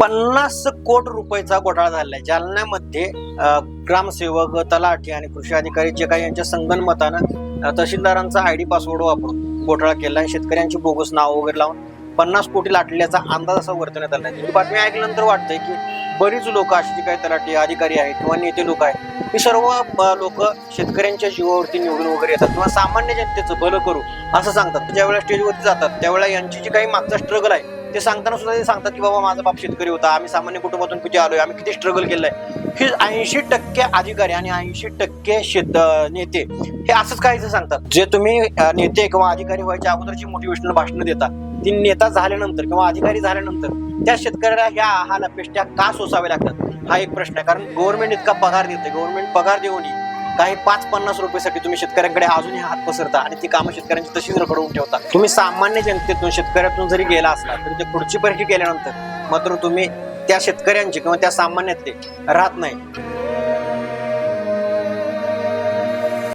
पन्नास कोटी रुपयाचा घोटाळा झालाय. जालन्यामध्ये ग्रामसेवक तलाठी आणि कृषी अधिकारी जे काही यांच्या संगनमतानं मतानं तहसीलदारांचा आयडी पासवर्ड वापरून घोटाळा केला आणि शेतकऱ्यांची बोगस नाव वगैरे लावून पन्नास कोटी लाटल्याचा अंदाज असा वर्तवण्यात आला आहे बातमी ऐकल्यानंतर वाटतंय की बरीच लोक अशी जी काही तलाठी अधिकारी आहेत किंवा नेते लोक आहेत ही सर्व लोक शेतकऱ्यांच्या जीवावरती निवडून वगैरे येतात किंवा सामान्य जनतेचं भलं करू असं सांगतात. ज्यावेळेला स्टेजवरती जातात त्यावेळेला यांची जी काही मागचा स्ट्रगल आहे ते सांगताना सुद्धा ते सांगतात की बाबा माझा बाप शेतकरी होता आम्ही सामान्य कुटुंबातून किती आलोय आम्ही किती स्ट्रगल केलंय. हे ऐंशी टक्के अधिकारी आणि ऐंशी टक्के शेत नेते हे असंच काहीच सांगतात. जे तुम्ही नेते किंवा अधिकारी व्हायच्या अगोदरची मोटिवेशनल भाषणं देता ती नेता झाल्यानंतर किंवा अधिकारी झाल्यानंतर त्या शेतकऱ्याला ह्या आहाला पेष्ट्या का सोसावे लागतात? हा एक प्रश्न आहे. कारण गव्हर्नमेंट इतका पगार देते गव्हर्नमेंट पगार देऊनही काही पाच पन्नास रुपयासाठी तुम्ही शेतकऱ्यांकडे अजूनही हात पसरता आणि ती कामं शेतकऱ्यांची तशीच रखडवून ठेवता. तुम्ही सामान्य जनतेतून शेतकऱ्यातून जरी गेला असला तरी ते पुढची परीक्षा केल्यानंतर मात्र तुम्ही त्या शेतकऱ्यांची किंवा त्या सामान्यातले राहत नाही.